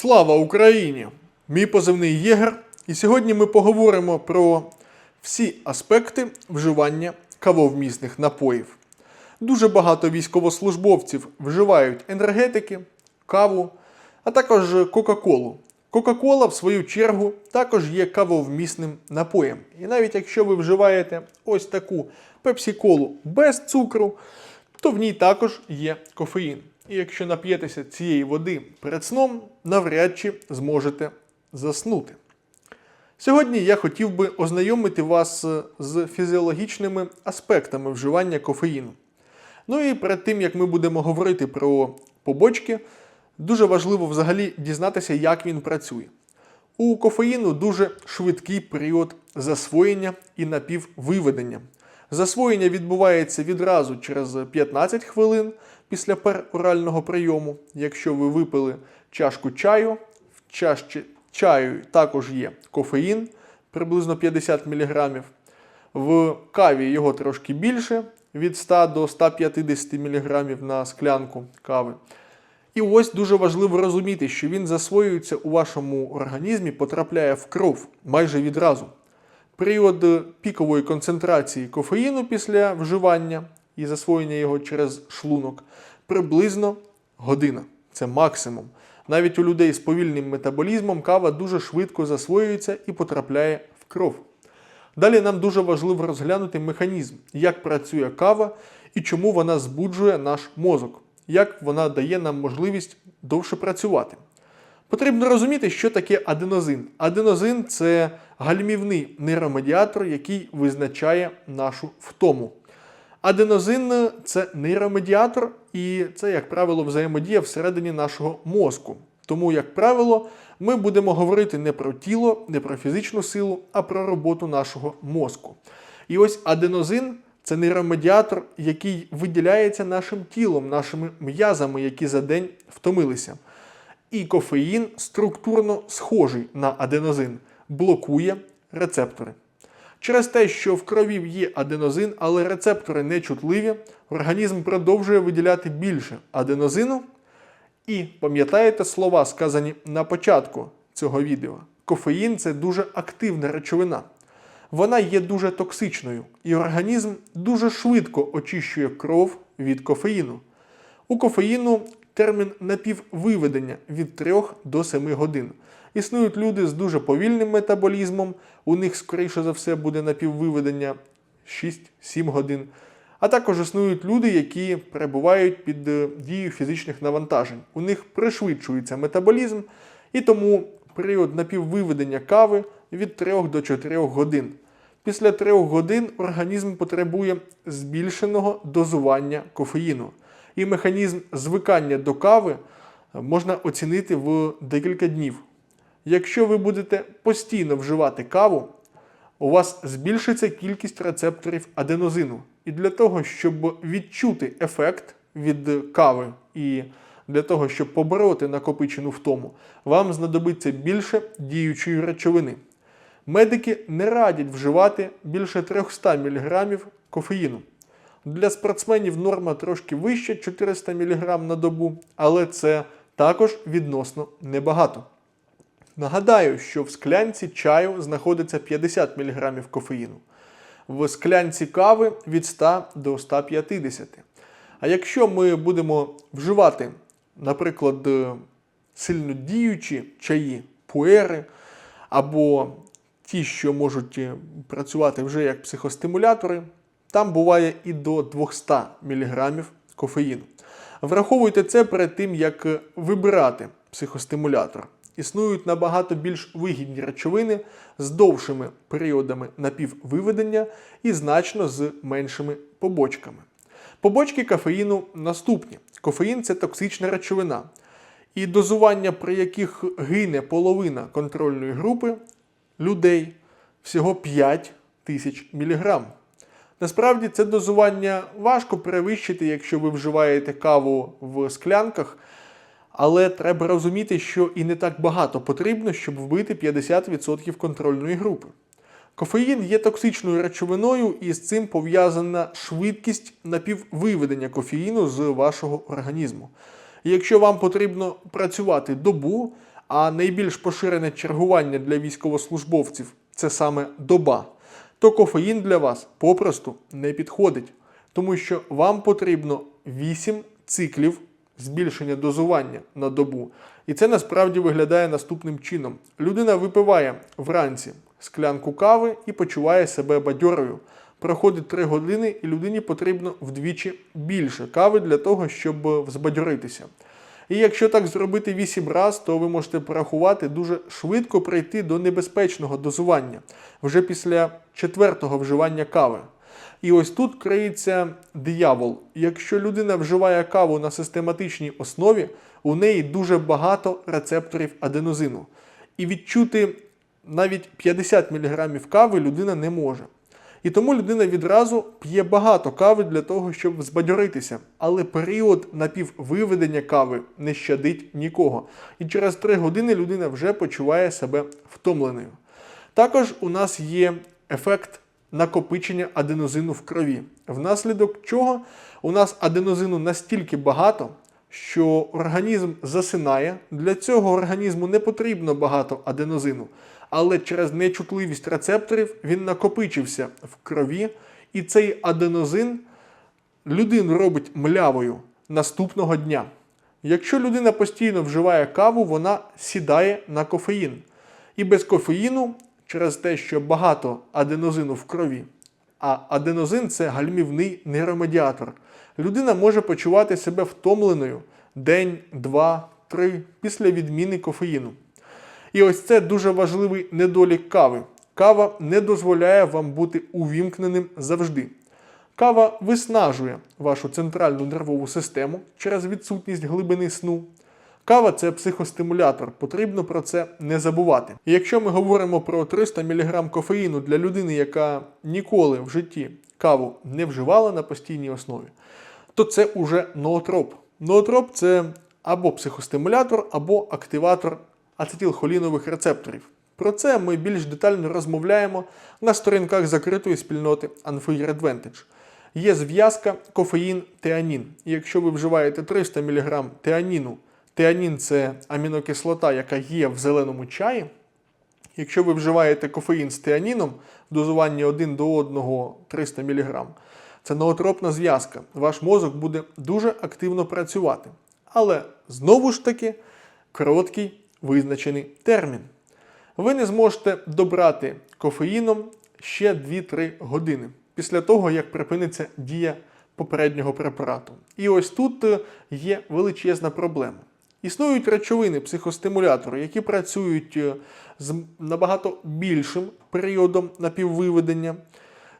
Слава Україні! Мій позивний Єгер, і сьогодні ми поговоримо про всі аспекти вживання кавовмісних напоїв. Дуже багато військовослужбовців вживають енергетики, каву, а також Кока-Колу. Кока-Кола, в свою чергу, також є кавовмісним напоєм. І навіть якщо ви вживаєте ось таку пепсі-колу без цукру, то в ній також є кофеїн. І якщо нап'єтеся цієї води перед сном, навряд чи зможете заснути. Сьогодні я хотів би ознайомити вас е, з фізіологічними аспектами вживання кофеїну. Ну і перед тим як ми будемо говорити про побочки, дуже важливо взагалі дізнатися, як він працює. У кофеїну дуже швидкий період засвоєння і напіввиведення. Засвоєння відбувається відразу через 15 хвилин після перорального прийому. Якщо ви випили чашку чаю, в чашці чаю також є кофеїн, приблизно 50 мг. В каві його трошки більше від 100 до 150 мг на склянку кави. І ось дуже важливо розуміти, що він засвоюється у вашому організмі, потрапляє в кров майже відразу. Період пікової концентрації кофеїну після вживання і засвоєння його через шлунок приблизно година. Це максимум. Навіть у людей з повільним метаболізмом кава дуже швидко засвоюється і потрапляє в кров. Далі нам дуже важливо розглянути механізм, як працює кава і чому вона збуджує наш мозок, як вона дає нам можливість довше працювати. Потрібно розуміти, що таке аденозин. Аденозин це гальмівний нейромедіатор, який визначає нашу втому. Аденозин це нейромедіатор, і це, як правило, взаємодія всередині нашого мозку. Тому, як правило, ми будемо говорити не про тіло, не про фізичну силу, а про роботу нашого мозку. І ось аденозин це нейромедіатор, який виділяється нашим тілом, нашими м'язами, які за день втомилися. І кофеїн структурно схожий на аденозин, блокує рецептори. Через те, що в крові є аденозин, але рецептори не чутливі, організм продовжує виділяти більше аденозину. І пам'ятаєте слова, сказані на початку цього відео. Кофеїн це дуже активна речовина. Вона є дуже токсичною, і організм дуже швидко очищує кров від кофеїну. У кофеїну термін напіввиведення від 3 до 7 годин. Існують люди з дуже повільним метаболізмом, у них, скоріше за все, буде напіввиведення 6-7 годин. А також існують люди, які перебувають під е, дією фізичних навантажень. У них пришвидшується метаболізм, і тому період напіввиведення кави від 3 до 4 годин. Після 3 годин організм потребує збільшеного дозування кофеїну. І механізм звикання до кави можна оцінити в декілька днів. Якщо ви будете постійно вживати каву, у вас збільшиться кількість рецепторів аденозину. І для того, щоб відчути ефект від кави і для того, щоб побороти накопичену втому, вам знадобиться більше діючої речовини. Медики не радять вживати більше 300 мг кофеїну. Для спортсменів норма трошки вища 400 мг на добу, але це також відносно небагато. Нагадаю, що в склянці чаю знаходиться 50 мг кофеїну, в склянці кави від 100 до 150. А якщо ми будемо вживати, наприклад, сильно діючі чаї, пуери або ті, що можуть працювати вже як психостимулятори, там буває і до 200 мг кофеїну. Враховуйте це перед тим, як вибирати психостимулятор. Існують набагато більш вигідні речовини з довшими періодами напіввиведення і значно з меншими побочками. Побочки кофеїну наступні. Кофеїн це токсична речовина, і дозування, при яких гине половина контрольної групи людей, всього 5 тисяч міліграм. Насправді це дозування важко перевищити, якщо ви вживаєте каву в склянках. Але треба розуміти, що і не так багато потрібно, щоб вбити 50% контрольної групи. Кофеїн є токсичною речовиною, і з цим пов'язана швидкість напіввиведення кофеїну з вашого організму. Якщо вам потрібно працювати добу, а найбільш поширене чергування для військовослужбовців це саме доба, то кофеїн для вас попросту не підходить, тому що вам потрібно 8 циклів збільшення дозування на добу. І це насправді виглядає наступним чином: людина випиває вранці склянку кави і почуває себе бадьорою. Проходить 3 години, і людині потрібно вдвічі більше кави для того, щоб взбадьоритися. І якщо так зробити 8 разів, то ви можете порахувати дуже швидко прийти до небезпечного дозування вже після четвертого вживання кави. І ось тут криється диявол. Якщо людина вживає каву на систематичній основі, у неї дуже багато рецепторів аденозину. І відчути навіть 50 мг кави людина не може. І тому людина відразу п'є багато кави для того, щоб збадьоритися. Але період напіввиведення кави не щадить нікого. І через 3 години людина вже почуває себе втомленою. Також у нас є ефект накопичення аденозину в крові, внаслідок чого у нас аденозину настільки багато, що організм засинає. Для цього організму не потрібно багато аденозину, але через нечутливість рецепторів він накопичився в крові, і цей аденозин людину робить млявою наступного дня. Якщо людина постійно вживає каву, вона сідає на кофеїн. І без кофеїну, через те, що багато аденозину в крові, а аденозин це гальмівний нейромедіатор, людина може почувати себе втомленою день, два, три після відміни кофеїну. І ось це дуже важливий недолік кави. Кава не дозволяє вам бути увімкненим завжди. Кава виснажує вашу центральну нервову систему через відсутність глибини сну. Кава це психостимулятор, потрібно про це не забувати. І якщо ми говоримо про 300 мг кофеїну для людини, яка ніколи в житті каву не вживала на постійній основі, то це уже ноотроп. Ноотроп це або психостимулятор, або активатор ацетилхолінових рецепторів. Про це ми більш детально розмовляємо на сторінках закритої спільноти Unfair Advantage. Є зв'язка кофеїн-теанін. І якщо ви вживаєте 300 мг теаніну, теанін це амінокислота, яка є в зеленому чаї. Якщо ви вживаєте кофеїн з теаніном в дозуванні 1 до 1 300 мг, це ноотропна зв'язка. Ваш мозок буде дуже активно працювати. Але знову ж таки короткий визначений термін. Ви не зможете добрати кофеїном ще 2-3 години після того, як припиниться дія попереднього препарату. І ось тут е, є величезна проблема. Існують речовини, психостимулятори, які працюють е, з набагато більшим періодом напіввиведення.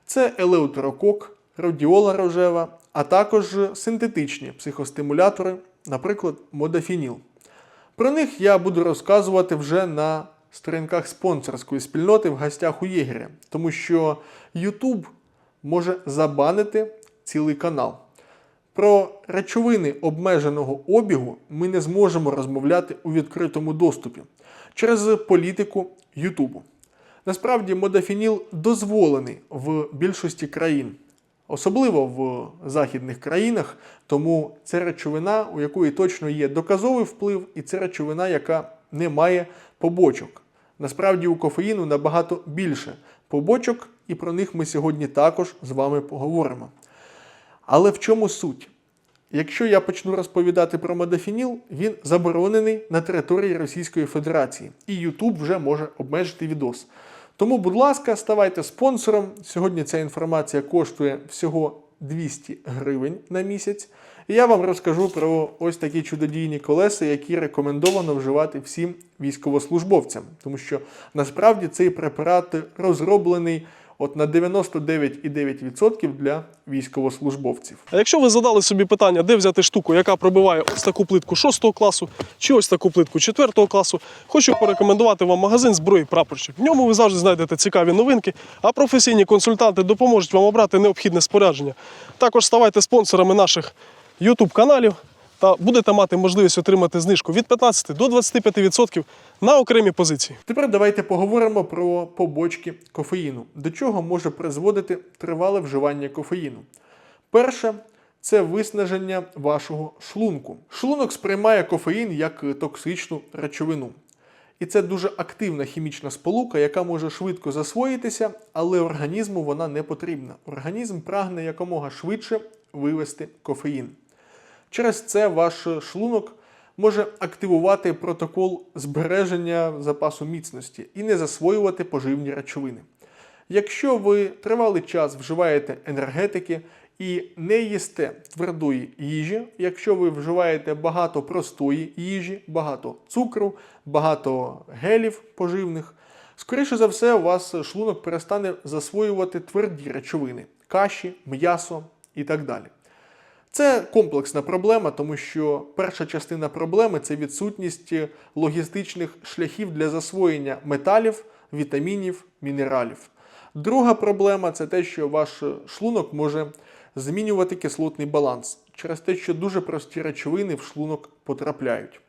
Це елеутерокок, радіола рожева, а також синтетичні психостимулятори, наприклад, модафініл. Про них я буду розказувати вже на сторінках спонсорської спільноти в гостях у Єгеря, тому що YouTube може забанити цілий канал. Про речовини обмеженого обігу ми не зможемо розмовляти у відкритому доступі через політику YouTube. Насправді, модафініл дозволений в більшості країн, особливо в західних країнах, тому це речовина, у якої точно є доказовий вплив, і це речовина, яка не має побочок. Насправді у кофеїну набагато більше побочок, і про них ми сьогодні також з вами поговоримо. Але в чому суть? Якщо я почну розповідати про модафініл, він заборонений на території Російської Федерації, і YouTube вже може обмежити відос. Тому, будь ласка, ставайте спонсором. Сьогодні ця інформація коштує всього 200 гривень на місяць. І я вам розкажу про ось такі чудодійні колеса, які рекомендовано вживати всім військовослужбовцям, тому що насправді цей препарат розроблений от на 99,9% для військовослужбовців. А якщо ви задали собі питання, де взяти штуку, яка пробиває ось таку плитку 6 класу, чи ось таку плитку 4 класу, хочу порекомендувати вам магазин зброї прапорщик. В ньому ви завжди знайдете цікаві новинки, а професійні консультанти допоможуть вам обрати необхідне спорядження. Також ставайте спонсорами наших YouTube каналів та будете мати можливість отримати знижку від 15 до 25% на окремі позиції. Тепер давайте поговоримо про побочки кофеїну, до чого може призводити тривале вживання кофеїну. Перше це виснаження вашого шлунку. Шлунок сприймає кофеїн як токсичну речовину. І це дуже активна хімічна сполука, яка може швидко засвоїтися, але організму вона не потрібна. Організм прагне якомога швидше вивести кофеїн. Через це ваш шлунок може активувати протокол збереження запасу міцності і не засвоювати поживні речовини. Якщо ви тривалий час вживаєте енергетики і не їсте твердої їжі, якщо ви вживаєте багато простої їжі, багато цукру, багато гелів поживних, скоріше за все, у вас шлунок перестане засвоювати тверді речовини, каші, м'ясо і так далі. Це комплексна проблема, тому що перша частина проблеми це відсутність логістичних шляхів для засвоєння металів, вітамінів, мінералів. Друга проблема це те, що ваш шлунок може змінювати кислотний баланс через те, що дуже прості речовини в шлунок потрапляють.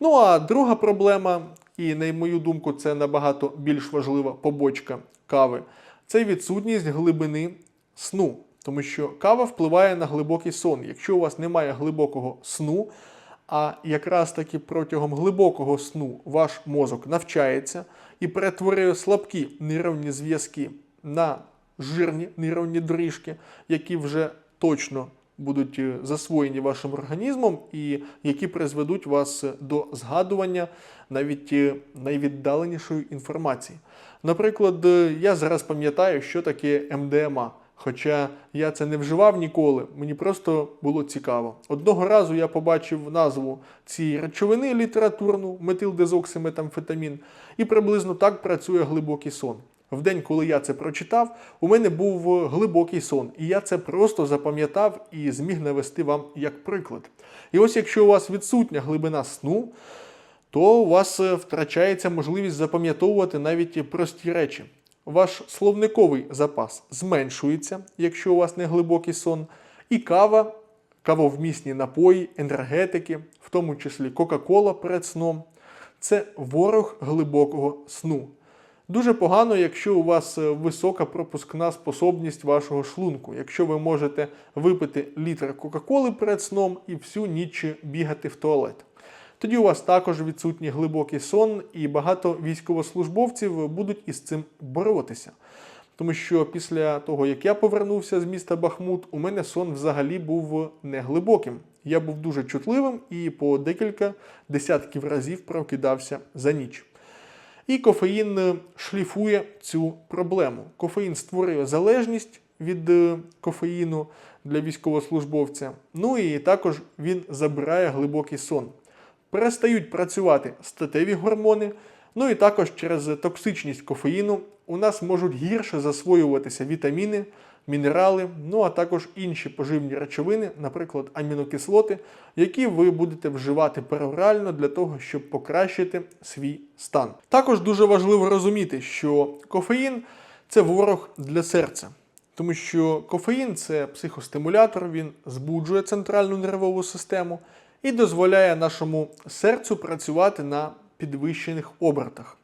Ну а друга проблема, і на мою думку, це набагато більш важлива побочка кави, це відсутність глибини сну. Тому що кава впливає на глибокий сон. Якщо у вас немає глибокого сну, а якраз таки протягом глибокого сну ваш мозок навчається і перетворює слабкі нейронні зв'язки на жирні нейронні доріжки, які вже точно будуть е, засвоєні вашим організмом і які призведуть вас до згадування навіть е, найвіддаленішої інформації. Наприклад, е, я зараз пам'ятаю, що таке МДМА. Хоча я це не вживав ніколи, мені просто було цікаво. Одного разу я побачив назву цієї речовини літературну метилдезоксиметамфетамін, і приблизно так працює глибокий сон. В день, коли я це прочитав, у мене був глибокий сон, і я це просто запам'ятав і зміг навести вам як приклад. І ось якщо у вас відсутня глибина сну, то у вас е, втрачається можливість запам'ятовувати навіть прості речі. Ваш словниковий запас зменшується, якщо у вас не глибокий сон, і кава, кавовмісні напої, енергетики, в тому числі Кока-Кола перед сном, це ворог глибокого сну. Дуже погано, якщо у вас е, висока пропускна способність вашого шлунку, якщо ви можете випити літр Кока-Коли перед сном і всю ніч бігати в туалет. Тоді у вас також відсутній глибокий сон, і багато військовослужбовців будуть із цим боротися. Тому що після того, як я повернувся з міста Бахмут, у мене сон взагалі був неглибоким. Я був дуже чутливим і по декілька десятків разів прокидався за ніч. І кофеїн е, шліфує цю проблему. Кофеїн створює залежність від е, кофеїну для військовослужбовця. Ну і також він забирає глибокий сон. Перестають працювати статеві гормони. Ну і також через токсичність кофеїну у нас можуть гірше засвоюватися вітаміни, мінерали, ну а також інші поживні речовини, наприклад, амінокислоти, які ви будете вживати перорально для того, щоб покращити свій стан. Також дуже важливо розуміти, що кофеїн це ворог для серця. Тому що кофеїн це психостимулятор, він збуджує центральну нервову систему і дозволяє нашому серцю працювати на підвищених обертах.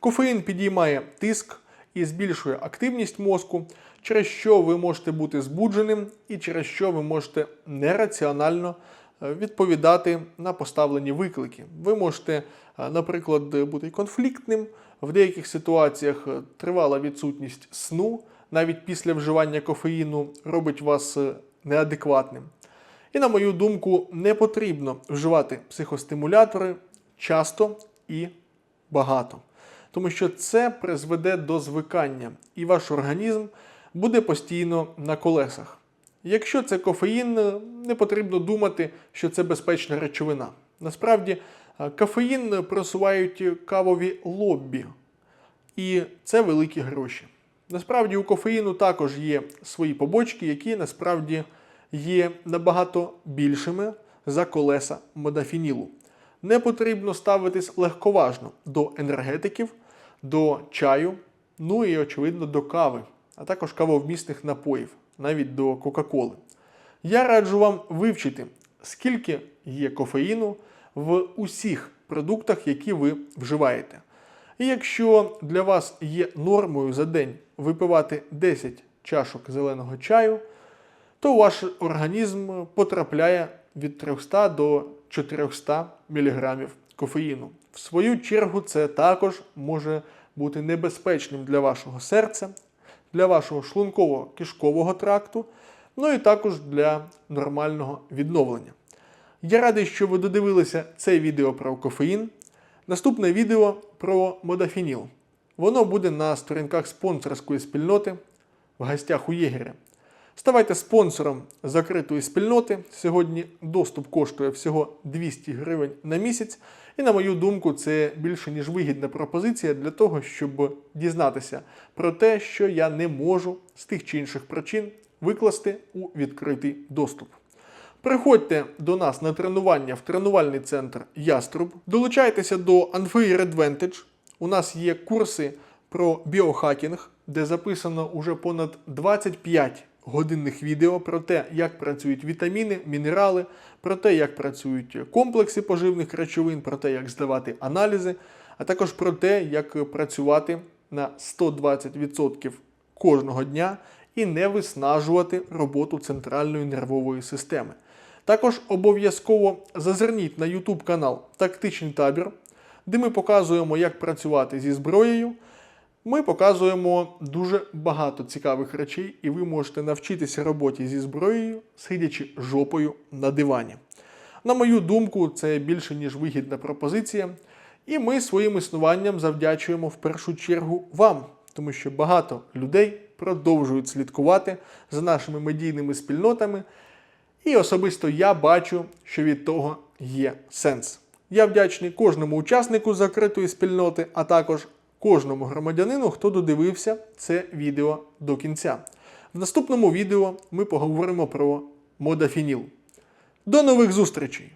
Кофеїн підіймає тиск і збільшує активність мозку, через що ви можете бути збудженим і через що ви можете нераціонально е, відповідати на поставлені виклики. Ви можете, е, наприклад, бути конфліктним, в деяких ситуаціях е, тривала відсутність сну, навіть після вживання кофеїну робить вас неадекватним. І, на мою думку, не потрібно вживати психостимулятори часто і багато. Тому що це призведе до звикання, і ваш організм буде постійно на колесах. Якщо це кофеїн, не потрібно думати, що це безпечна речовина. Насправді, е, кофеїн просувають кавові лоббі, і це великі гроші. Насправді у кофеїну також є свої побочки, які насправді є набагато більшими за колеса модафінілу. Не потрібно ставитись легковажно до енергетиків, до чаю, ну і, очевидно, до кави, а також кавовмісних напоїв, навіть до Кока-Коли. Я раджу вам вивчити, скільки є кофеїну в усіх продуктах, які ви вживаєте. І якщо для вас є нормою за день випивати 10 чашок зеленого чаю, то ваш організм потрапляє від 300 до 400 мг кофеїну. В свою чергу, це також може бути небезпечним для вашого серця, для вашого шлунково-кишкового тракту, ну і також для нормального відновлення. Я радий, що ви додивилися це відео про кофеїн. Наступне відео про модафініл. Воно буде на сторінках спонсорської спільноти в гостях у Єгеря. Ставайте спонсором закритої спільноти. Сьогодні доступ коштує всього 200 гривень на місяць. І на мою думку, це більше ніж вигідна пропозиція для того, щоб дізнатися про те, що я не можу з тих чи інших причин викласти у відкритий доступ. Приходьте до нас на тренування в тренувальний центр Яструб. Долучайтеся до Unfair Advantage. У нас є курси про біохакінг, де записано уже понад 25 годинних відео про те, як працюють вітаміни, мінерали, про те, як працюють комплекси поживних речовин, про те, як здавати аналізи, а також про те, як працювати на 120% кожного дня і не виснажувати роботу центральної нервової системи. Також обов'язково зазирніть на YouTube канал Тактичний табір, де ми показуємо, як працювати зі зброєю. Ми показуємо дуже багато цікавих речей, і ви можете навчитися роботі зі зброєю, сидячи жопою на дивані. На мою думку, це більше ніж вигідна пропозиція. І ми своїм існуванням завдячуємо в першу чергу вам, тому що багато людей продовжують слідкувати за нашими медійними спільнотами. І особисто я бачу, що від того є сенс. Я вдячний кожному учаснику закритої спільноти, а також кожному громадянину, хто додивився це відео до кінця. В наступному відео ми поговоримо про модафініл. До нових зустрічей!